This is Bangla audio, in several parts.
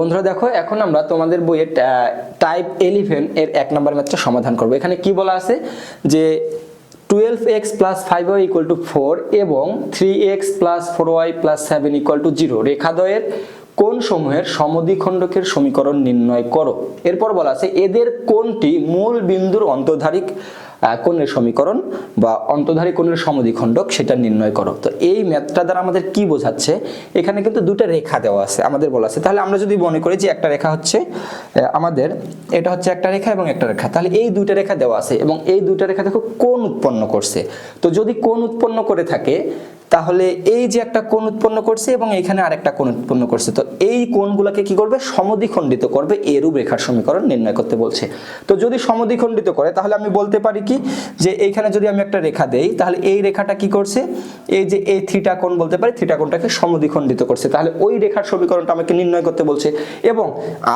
বন্ধুরা দেখো, এখন আমরা তোমাদের বইয়ের টাইপ এলিভেন এর এক নম্বর ম্যাথটা সমাধান করব। এখানে কি বলা আছে? যে twelve x plus five y equal to four এবং three x plus four y plus seven equal to zero রেখাদ্বয়ের কোন সমূহের সমদ্বিখণ্ডকের সমীকরণ নির্ণয় করো? এরপর বলা আছে, এদের কোনটি মূল বিন্দুর অন্তর্ধারিক কোণের সমীকরণ বা অন্তধারী কোণের সমদ্বিখণ্ডক সেটা নির্ণয় করো। তো এই ম্যাথটা দ্বারা আমাদের কি বোঝাচ্ছে? এখানে কিন্তু দুটো রেখা দেওয়া আছে, আমাদের বলা আছে। তাহলে আমরা যদি মনে করি যে একটা রেখা হচ্ছে আমাদের এটা হচ্ছে একটা রেখা এবং একটা রেখা। তাহলে এই দুইটা রেখা দেওয়া আছে এবং এই দুটো রেখা দেখো কোন উৎপন্ন করছে। তো যদি কোন উৎপন্ন করে থাকে তাহলে এই যে একটা কোণ উৎপন্ন করছে এবং এখানে আরেকটা কোণ উৎপন্ন করছে, তো এই কোণগুলোকে কি করবে? সমদ্বিখণ্ডিত করবে, এরূপ রেখার সমীকরণ নির্ণয় করতে বলছে। তো যদি সমদ্বিখণ্ডিত করে, তাহলে আমি বলতে পারি কি? যে এইখানে যদি আমি একটা রেখা দেই, তাহলে এই রেখাটা কি করছে? এই যে এই থিটা কোণ বলতে পারি, থিটা কোণটাকে সমদ্বিখণ্ডিত করছে। তাহলে ওই রেখার সমীকরণটা আমাকে নির্ণয় করতে বলছে। এবং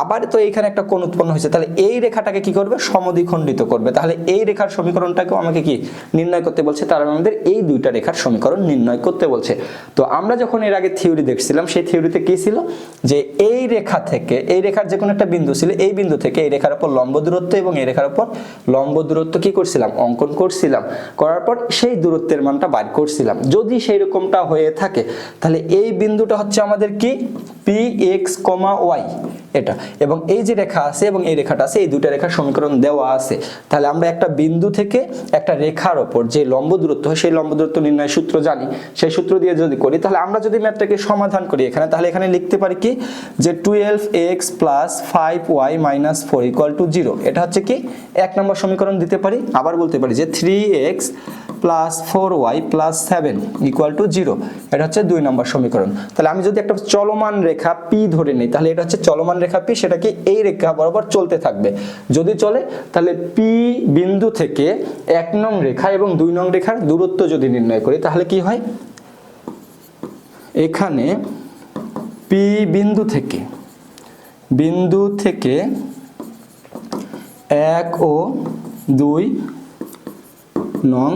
আবার তো এইখানে একটা কোণ উৎপন্ন হয়েছে, তাহলে এই রেখাটাকে কি করবে? সমদ্বিখণ্ডিত করবে। তাহলে এই রেখার সমীকরণটাকেও আমাকে কি নির্ণয় করতে বলছে? তার মানে আমাদের এই দুইটা রেখার সমীকরণ নির্ণয় করতে বলছে। তো আমরা যখন এর আগে থিওরি দেখছিলাম, সেই থিওরিতে কি ছিল? যে এই রেখা থেকে, এই রেখার যে কোনো একটা বিন্দু ছিল, এই বিন্দু থেকে এই রেখার উপর লম্ব দূরত্ব এবং এই রেখার উপর লম্ব দূরত্ব কি করছিলাম? অঙ্কন করছিলাম। করার পর সেই দূরত্বের মানটা বাইর করছিলাম। যদি সেই রকমটা হয়ে থাকে, তাহলে এই বিন্দুটা হচ্ছে আমাদের কি? পি এক্স কমা ওয়াই এটা। এবং এই যে রেখা আছে এবং এই রেখাটা আছে, এই দুইটা রেখার সমীকরণ দেওয়া আছে। তাহলে আমরা একটা বিন্দু থেকে একটা রেখার ওপর যে লম্ব দূরত্ব হয় সেই লম্ব দূরত্ব নির্ণয় সূত্র জানি। সেই সূত্র দিয়ে যদি করি, তাহলে আমরা যদি ম্যাথটাকে সমাধান করি এখানে, তাহলে এখানে লিখতে পারি কি? যে twelve x plus five y minus four equal to zero এটা হচ্ছে কি? এক নম্বর সমীকরণ দিতে পারি। আবার বলতে পারি যে three x plus four y plus seven equal to zero এটা হচ্ছে দুই নম্বর সমীকরণ। তাহলে আমি যদি একটা চলমান রেখা পি ধরে নিই, তাহলে এটা হচ্ছে চলমান রেখা পি সেটা কি এই রেখা বরাবর চলতে থাকবে। যদি চলে, তাহলে পি বিন্দু থেকে এক নং রেখা এবং দুই নং রেখার দূরত্ব যদি নির্ণয় করি, তাহলে কি হয়? এখানে পি বিন্দু থেকে বিন্দু থেকে এক ও দুই নং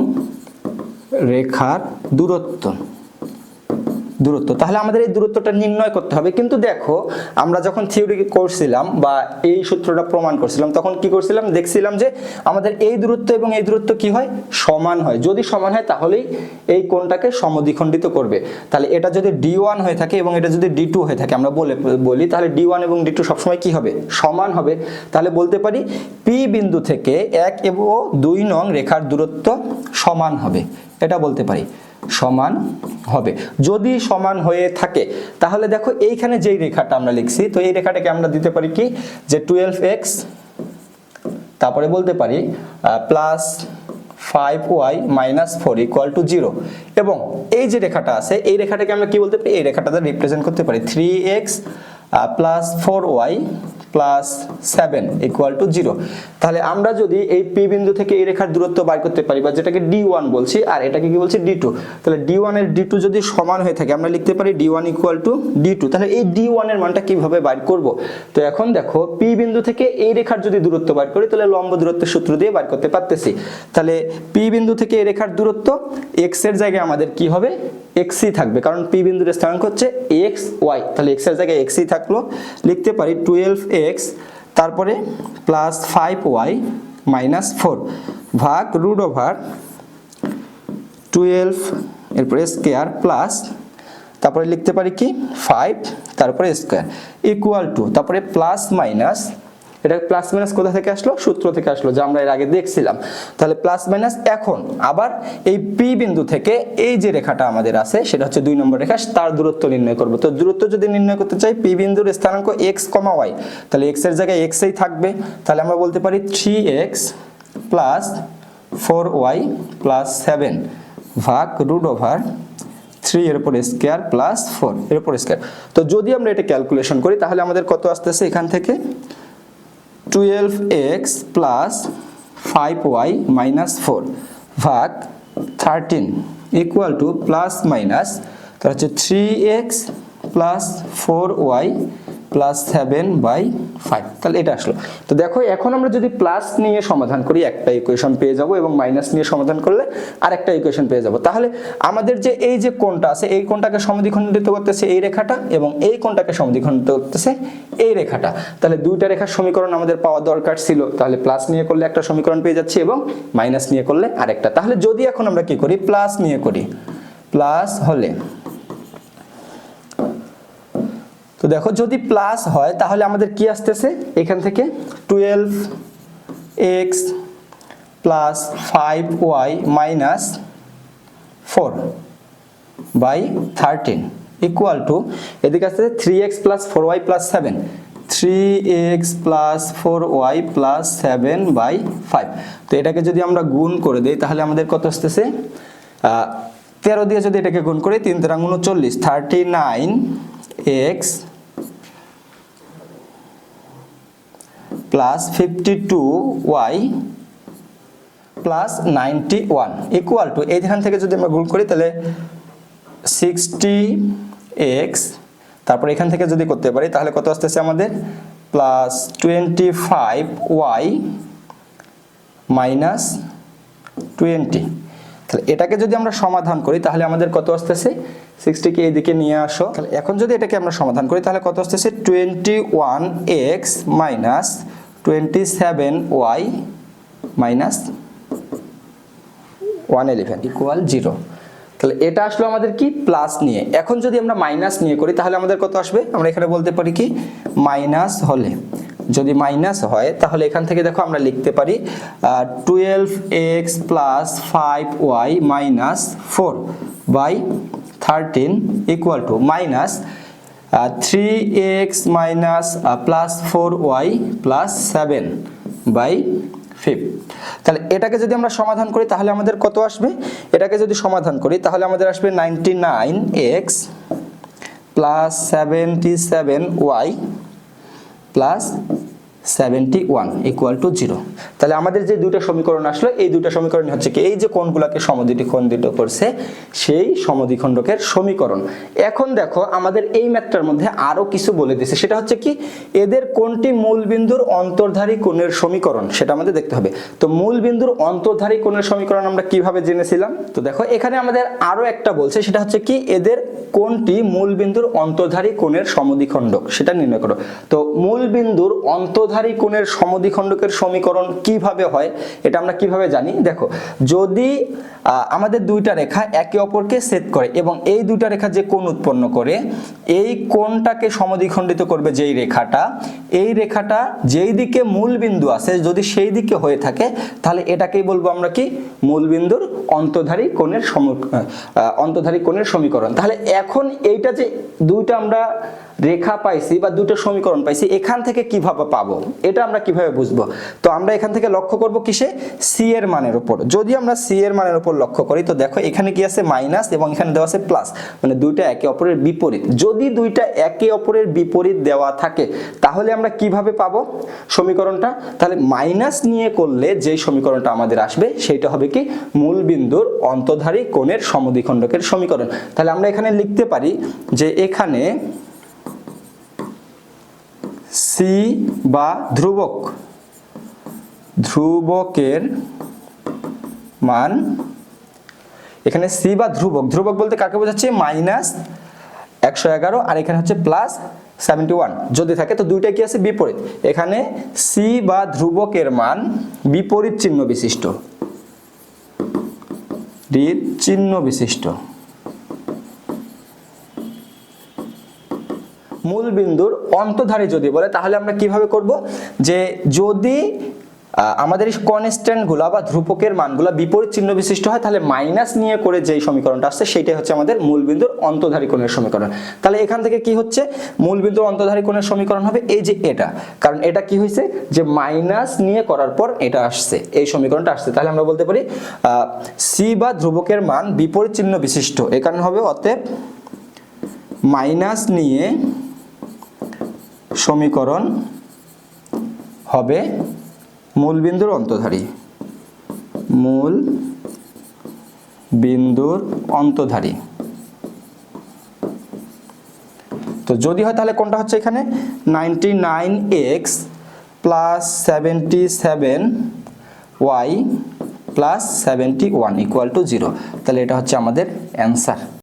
রেখার দূরত্ব। দূরত্ব। তাহলে আমাদের এই দূরত্বটা নির্ণয় করতে হবে। কিন্তু দেখো, আমরা যখন থিওরি করছিলাম বা এই সূত্রটা প্রমাণ করছিলাম, তখন কি করছিলাম? দেখছিলাম যে আমাদের এই দূরত্ব এবং এই দূরত্ব কি হয়? সমান হয়। যদি সমান হয়, তাহলেই এই কোণটাকে সমদ্বিখণ্ডিত করবে। তাহলে এটা যদি ডি ওয়ান হয়ে থাকে এবং এটা যদি ডি টু হয়ে থাকে, আমরা বলে, বলি, তাহলে ডি ওয়ান এবং ডি টু সবসময় কি হবে? সমান হবে। তাহলে বলতে পারি পি বিন্দু থেকে এক এবং দুই নং রেখার দূরত্ব সমান হবে। এটা বলতে পারি। সমান হবে। যদি সমান হয়ে থাকে, তাহলে দেখো এইখানে যেই রেখাটা আমরা লিখছি, তো এই রেখাটাকে আমরা দিতে পারি কি? যে টুয়েলভ এক্স তারপরে বলতে পারি plus five y minus four equal to zero এবং এই যে রেখাটা আছে, এই রেখাটাকে আমরা কি বলতে পারি? এই রেখাটাতে রিপ্রেজেন্ট করতে পারি। Three x plus four y plus seven equal to zero তাহলে আমরা যদি এই পি বিন্দু থেকে এই রেখার দূরত্ব বার করতে পারি বা যেটাকে ডি ওয়ান বলছি, আর এটাকে কি বলছি? ডি টু তাহলে ডি ওয়ানের ডি টু যদি সমান হয়ে থাকে, আমরা লিখতে পারি d one equal to d two তাহলে এই ডি ওয়ানের মানটা কীভাবে বার করব? তো এখন দেখো পি বিন্দু থেকে এই রেখার যদি দূরত্ব বার করি, তাহলে লম্ব দূরত্বের সূত্র দিয়ে বার করতে পারতেছি। তাহলে পি বিন্দু থেকে এই রেখার দূরত্ব এক্সের জায়গায় আমাদের কি হবে? এক্সই থাকবে। কারণ পি বিন্দুর স্থানাঙ্ক হচ্ছে এক্স ওয়াই তাহলে এক্সের জায়গায় এক্সই থাকল। লিখতে পারি টুয়েলভ এক্স তারপরে plus five y minus four ভাগ রুট ওভার টুয়েলভ এরপরে স্কোয়ার প্লাস তারপরে লিখতে পারি কি? ফাইভ তারপরে স্কোয়ার ইকুয়াল টু তারপরে প্লাস মাইনাস এটা প্লাস মাইনাস কোথা থেকে আসলো? সূত্র থেকে আসলো, যা আমরা এর আগে দেখছিলাম। তাহলে প্লাস মাইনাস এখন। আবার এই পি বিন্দু থেকে এই যে রেখাটা আমাদের আছে, সেটা হচ্ছে দুই নম্বর রেখা, তার দূরত্ব নির্ণয় করব। তো দূরত্ব যদি নির্ণয় করতে চাই পি বিন্দুর স্থানাঙ্ক এক্স কমা ওয়াই তাহলে এক্সের জায়গায় এক্সই থাকবে। তাহলে আমরা বলতে পারি three x plus four y plus seven ভাগ রুট ওভার থ্রি এর উপর স্কোয়ার প্লাস ফোর এর উপর স্কোয়ার তো যদি আমরা এটা ক্যালকুলেশন করি, তাহলে আমাদের কত আসতেছে এখান থেকে? Twelve x plus five y minus four ভাগ thirteen equal to plus minus তার হচ্ছে three x plus four y plus seven by five তাহলে এটা আসলো। তো দেখো, এখন আমরা যদি প্লাস নিয়ে সমাধান করি, একটা ইকুয়েশন পেয়ে যাব এবং মাইনাস নিয়ে সমাধান করলে আরেকটা ইকুয়েশন পেয়ে যাব। তাহলে আমাদের যে এই যে কোণটা আছে, এই কোণটাকে সমদ্বিখণ্ডিত করতেছে এই রেখাটা এবং এই কোণটাকে সমদ্বিখণ্ডিত করতেছে এই রেখাটা। তাহলে দুইটা রেখার সমীকরণ আমাদের পাওয়া দরকার ছিল। তাহলে প্লাস নিয়ে করলে একটা সমীকরণ পেয়ে যাচ্ছি এবং মাইনাস নিয়ে করলে আরেকটা। তাহলে যদি এখন আমরা কি করি প্লাস নিয়ে করি প্লাস হলে তো দেখো, যদি প্লাস হয়, তাহলে আমাদের কি আসতেছে? এখান থেকে twelve x plus five y minus four by thirteen equal to এদিকে আসতেছে three x plus four y plus seven three x plus four y plus seven by five তো এটাকে যদি আমরা গুণ করে দিই, তাহলে আমাদের কত আসতেছে? তেরো দিয়ে যদি এটাকে গুণ করি, তিন তেরাং উনচল্লিশ thirty nine x plus fifty two y plus ninety one equal to এইখান থেকে যদি আমরা গুণ করি, তাহলে সিক্সটি এক্স তারপর এখান থেকে যদি করতে পারি, তাহলে কত আসতেছে আমাদের? Plus twenty five y minus twenty তাহলে এটাকে যদি আমরা সমাধান করি, তাহলে আমাদের কত আসতেছে? সিক্সটিকে এদিকে নিয়ে আসো। তাহলে এখন যদি এটাকে আমরা সমাধান করি, তাহলে কত আসতেছে? Twenty one x minus twenty seven y minus one eleven equal zero তাহলে এটা আসলো আমাদের কি? প্লাস নিয়ে। এখন যদি আমরা মাইনাস নিয়ে করি, তাহলে আমাদের কত আসবে? আমরা এখানে বলতে পারি কি? মাইনাস হলে। যদি মাইনাস হয়, তাহলে এখান থেকে দেখো আমরা লিখতে পারি twelve x plus five y minus four by thirteen equal to minus three x minus plus four y plus seven by five তাহলে এটাকে যদি আমরা সমাধান করি, তাহলে আমাদের কত আসবে? এটাকে যদি সমাধান করি, তাহলে আমাদের আসবে ninety nine x plus seventy seven y plus seventy one equal to zero তাহলে আমাদের যে দুটো সমীকরণ আসলো, এই দুটো সমীকরণ হচ্ছে কি, এই যে কোণগুলোকে সমদ্বিখণ্ডিত করছে, সেই সমদ্বিখণ্ডকের সমীকরণ। এখন দেখো, আমাদের এই ম্যাথটার মধ্যে আরও কিছু বলে দিছে সেটা হচ্ছে কি, এদের কোনটি মূল বিন্দুর অন্তর্ধারী কোণের সমীকরণ, সেটা আমাদের দেখতে হবে। তো মূল বিন্দুর অন্তর্ধারী কোণের সমীকরণ আমরা কীভাবে জেনেছিলাম? তো দেখো, এখানে আমাদের আরও একটা বলছে, সেটা হচ্ছে কি, এদের কোনটি মূল বিন্দুর অন্তর্ধারী কোণের সমদ্বিখণ্ডক, সেটা নির্ণয় করো। তো মূল বিন্দুর অন্তর্ধারী কোণের সমদ্বিখণ্ডকের সমীকরণ কীভাবে হয়, এটা আমরা কীভাবে জানি? দেখো, যদি আমাদের দুইটা রেখা একে অপরকে ছেদ করে এবং এই দুইটা রেখা যে কোণ উৎপন্ন করে, এই কোণটাকে সমদ্বিখণ্ডিত করবে যেই রেখাটা, এই রেখাটা যেই দিকে মূল বিন্দু আছে, যদি সেই দিকে হয়ে থাকে, তাহলে এটাকেই বলব আমরা কি? মূল বিন্দুর অন্তধারী কোণের সম অন্তধারী কোণের সমীকরণ। তাহলে এখন এইটা যে দুইটা আমরা রেখা পাইছি বা দুটো সমীকরণ পাইছি, এখান থেকে কীভাবে পাবো? এটা আমরা কীভাবে বুঝব? তো আমরা এখান থেকে লক্ষ্য করব কিসে? সি এর মানের উপর। যদি আমরা সি এর মানের উপর লক্ষ্য করি, তো দেখো এখানে কি আছে? মাইনাস এবং এখানে দেওয়া আছে প্লাস। মানে দুইটা একে অপরের বিপরীত। যদি দুইটা একে অপরের বিপরীত দেওয়া থাকে, তাহলে আমরা কীভাবে পাবো সমীকরণটা? তাহলে মাইনাস নিয়ে করলে যে সমীকরণটা আমাদের আসবে, সেইটা হবে কি? মূল বিন্দুর অন্তধারী কোণের সমদ্বিখণ্ডকের সমীকরণ। তাহলে আমরা এখানে লিখতে পারি যে এখানে সি বা ধ্রুবক। ধ্রুবকের মান, এখানে সি বা ধ্রুবক। ধ্রুবক বলতে কাকে বোঝাচ্ছে? মাইনাস একশো এগারো, আর এখানে হচ্ছে প্লাস সেভেন্টি ওয়ান। যদি থাকে তো দুইটা কি আছে? বিপরীত। এখানে সি বা ধ্রুবকের মান বিপরীত চিহ্ন বিশিষ্ট। চিহ্ন বিশিষ্ট। মূল বিন্দুর অন্তধারী যদি বলে, তাহলে আমরা কীভাবে করব? যে যদি আমাদের কনস্ট্যান্টগুলা বা ধ্রুবকের মানগুলা বিপরীত চিহ্ন বিশিষ্ট হয়, তাহলে মাইনাস নিয়ে করে যেই সমীকরণটা আসছে সেটাই হচ্ছে আমাদের মূল বিন্দুর অন্তধারী কোণের সমীকরণ। তাহলে এখান থেকে কি হচ্ছে? মূল বিন্দুর অন্তধারী কোণের সমীকরণ হবে এই যে এটা। কারণ এটা কি হয়েছে? যে মাইনাস নিয়ে করার পর এটা আসছে, এই সমীকরণটা আসছে। তাহলে আমরা বলতে পারি সি বা ধ্রুবকের মান বিপরীত চিহ্ন বিশিষ্ট। এ কারণে হবে, অতএব মাইনাস নিয়ে সমীকরণ হবে মূল বিন্দুর অন্তধারী। মূল বিন্দুর অন্তধারী। তো যদি হয় তাহলে কোনটা হচ্ছে এখানে? Ninety nine x plus seventy seven y plus seventy one equal to zero. তাহলে এটা হচ্ছে আমাদের অ্যান্সার।